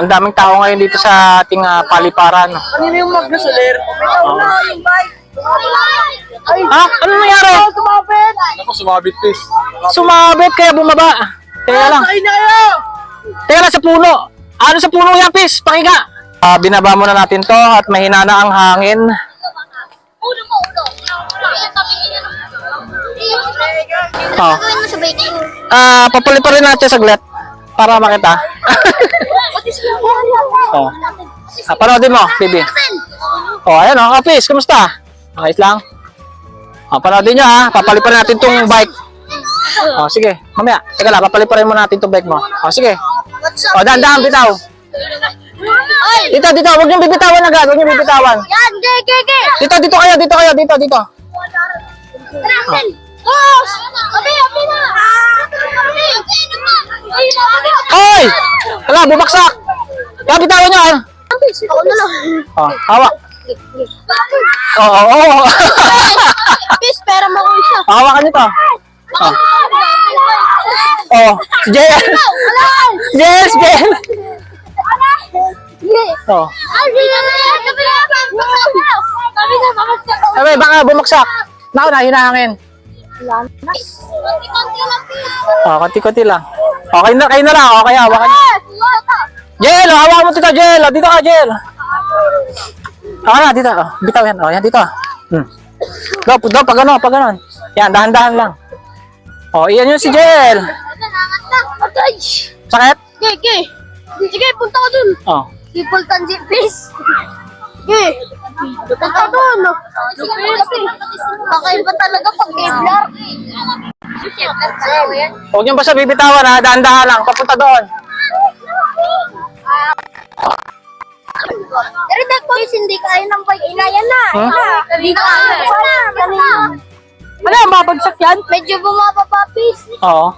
Ang daming tao ngayon dito sa ating ah, paliparan. Kanina yung magnasoler. Oo. yung bike. Ay, Ah, ano nangyari? tumapit! Ako, sumabit, please. Sumabit kaya bumaba. Teka lang. Sakay na kayo! Teka lang sa puno. Ano sa puno yan, Pis? Pakika. Ah, binaba muna natin to at mahina na ang hangin. Ulo mo, ulo. Oh. Ah, papuli pa rin natin saglit para makita. oh. Ah, panoodin mo, baby. Oh, ayan oh, office, kumusta? Ayos lang. Oh, panoodin nyo ha, papali pa rin natin tong bike. Oh, sige. Mamaya, teka lang, papali pa rin muna natin tong bike mo. Oh, sige. Oh, dahan-dahan, bitaw. Dito, dito, huwag niyong bibitawan agad, huwag niyong bibitawan. Dito, dito kayo, dito kayo, dito, dito. Tara, Oh! Abi, abi na! Abi! Ay, abi! Hoy! Wala, bubaksak! Kaya bitawan niyo, ah. Ako na lang. Oh. Oo, oh, oo, oo. Pis, pera mo ko isa. Hawakan niyo to. Oh. Oh, Jel. Yes, Jel. Oh. Sabi na! Sabi na, mamatay ko. Bumagsak. Naku na. Konti-konti lang. Oh, konti-konti lang. Okay na, kayo na lang. Okay, hawakan niyo. Jel, oh, hawakan mo dito, Jel. Oh, dito ka, Jel. Okay na, dito. Oh, bitaw yan. Oh, yan, dito. Hmm. Go, do, pag ano, pag ano. Yan, dahan-dahan lang. Oh, iyan yun si Jel. Sakit? Ge, ge! Sige, punta ka dun. Oh. People Tanji, please. Punta ka dun. Kakaiba talaga pag Kevlar. Kevlar talaga yan. Huwag niyo basta bibitawan ha, dahan-dahan lang, papunta doon. Pero that boys, hindi kaya ng bike. Inaya na. Huh? Hindi kaya. Sana. Sana. Ano, mabagsak yan? Medyo bumaba pa, please. Oo.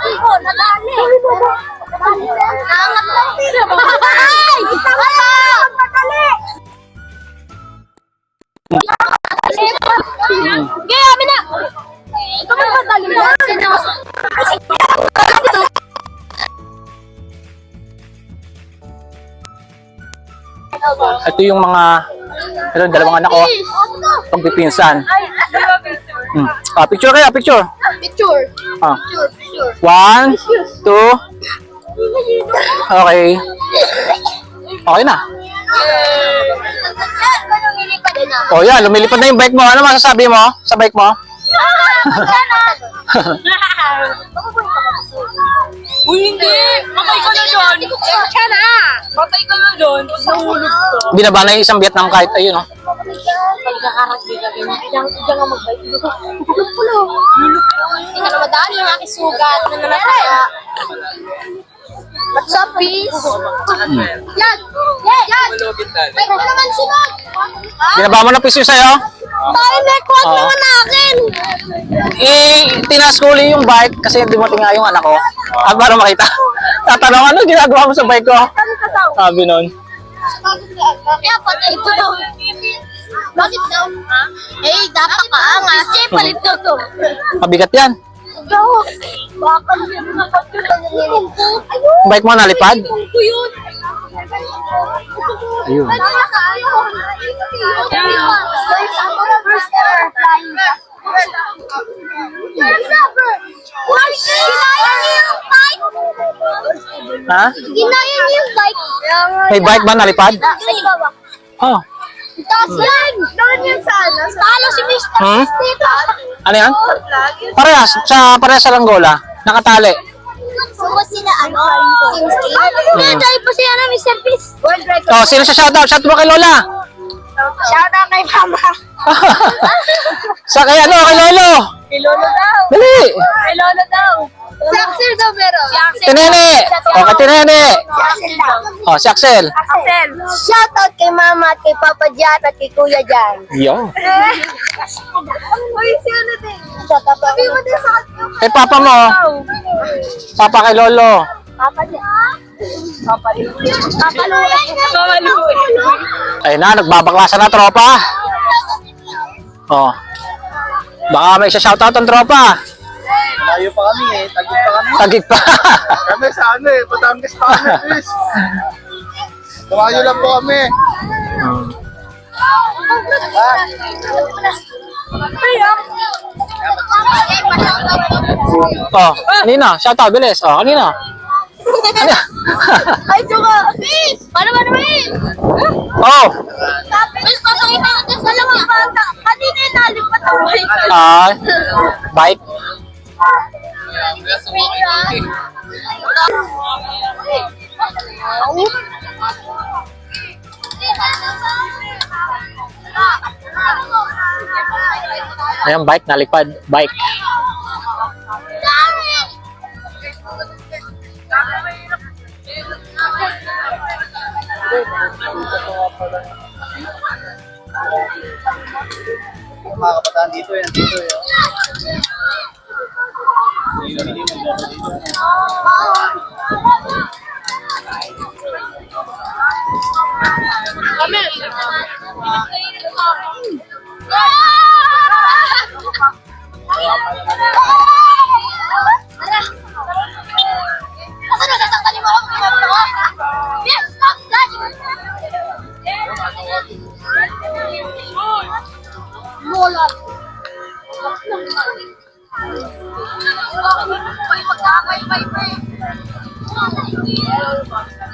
Iko, nadali. Nangangat lang, please. Ay! Ay! Madali! Gaya, amin na! Ito ba madali na? Ito yung mga, ito yung dalawang anak ko, pagpipinsan. Hmm. Ah, picture kayo, picture. Picture. Ah. Picture. One, two, okay. Okay na. O oh, yan, lumilipad na yung bike mo. Ano masasabi mo sa bike mo? Uy, hindi! Patay ka na dyan! Siya na! Patay ka na dyan! Tapos nahulog ka. Binaba na yung isang Vietnam kahit ayun, oh. Hindi ka na madali yung aking sugat na nalataya. What's up, peace? Yan! Yan! Yan! May naman sunod! Binaba mo na piso sa'yo? Tayo may kwat Oo. naman akin! Eh, tinas ko uli yung bike kasi dumating nga yung anak ko. At para makita. Tatanong, ano ginagawa mo sa bike ko? Sabi nun. Kaya patay ito daw. Bakit daw? Eh, dapat ka angas. Eh, palit daw to. Mabigat yan. Daw. Bakal yun. Bakal yun. Yung bike mo nalipad? Yun. Ayun. First ever flying. What? Ginaya niyo yung bike? Ha? Ginaya niyo yung bike? May bike ba nalipad? Sa ibaba. Oh. Taas yan! Doon yan sa ano? Talo si Mr. Hmm? Dito. Ano yan? Parehas. Sa parehas sa Langgola. Nakatali. Suko sila ano? Simski. Ay, tayo pa siya na Mr. Peace. World record. Oh, sino sa shoutout? Shout mo kay Lola. Shout out kay Mama. sa kay ano, kay Lolo. Kay Lolo daw. Dali. Kay Lolo daw. Si Axel daw meron. Si Axel. Tinene. O, kay Tinene. Si Axel daw. Oh, si Axel. Axel. Shout out kay Mama at kay Papa Jan at kay Kuya Jan. Yo. Uy, si ano din? Shout out. Sabi mo din sa akin. Kay Papa mo. Papa kay Lolo. Papa Jan. Papa Luya. Papa Luya. Papa. Ayun na, nagbabaklasan na tropa. Oh. Baka may isa shoutout ang tropa. Malayo pa kami eh. Tagig pa kami. Tagig pa. Kami sa ano eh. Batangas pa kami, please. Malayo lang po kami. oh, kanina. Shout out, bilis. Oh, kanina. Kanina. Ay, tsuka! Miss! Paano ba naman? oh. Miss, papakita ko sa lamang bata. Kanina yung nalipat ang bike. Ah, bike. Ayan, bike. Nalikpad. Bike. Mga kabataan dito eh. Nandito eh. Kami. Hello, Mom.